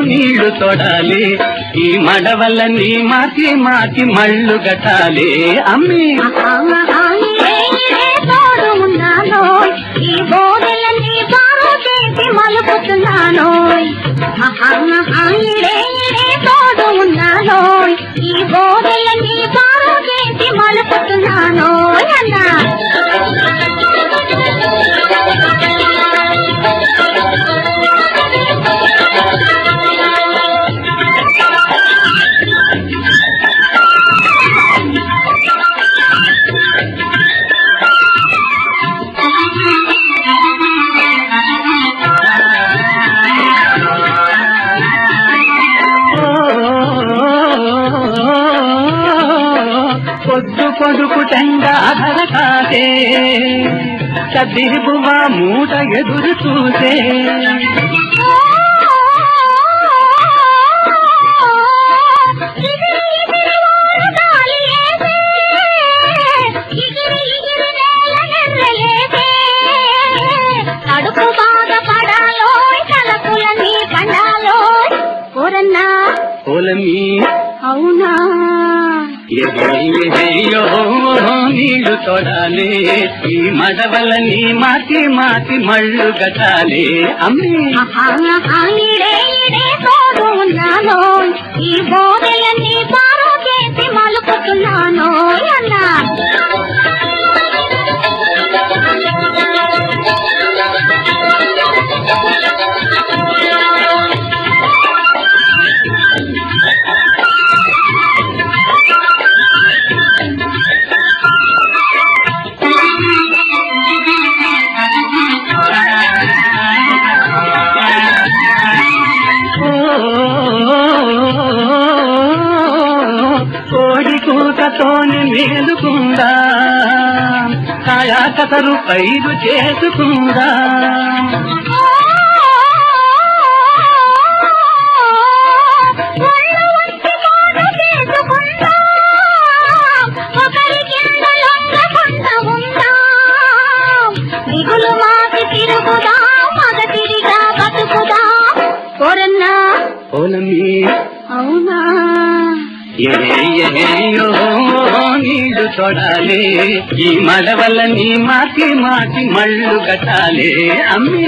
నీళ్ళు తొడాలి. ఈ మడవల్ల నీ మాకి మాకి మళ్ళు కట్టాలి. అమ్మి. మలుపుతున్నాను ఈ చేసి మలుపుతున్నాను అన్నా పొద్దు పొడుపు టెండ అధర కాసే. కదిరిపువా మూట ఎదురు చూసే. కడుపు బాగా పడాలో నీళ్ళు తొడాలి. ఈ మడవలని మాతి మాతి మళ్ళు గట్టాలి అమ్మే. కూతతోని మేలుకుందా కాయా కసరు పైరు చేసుకుందా దిగులు మాకి తొడాలి ఈ మడవలని మాకి మాకి మళ్ళు కట్టాలి అమ్మి.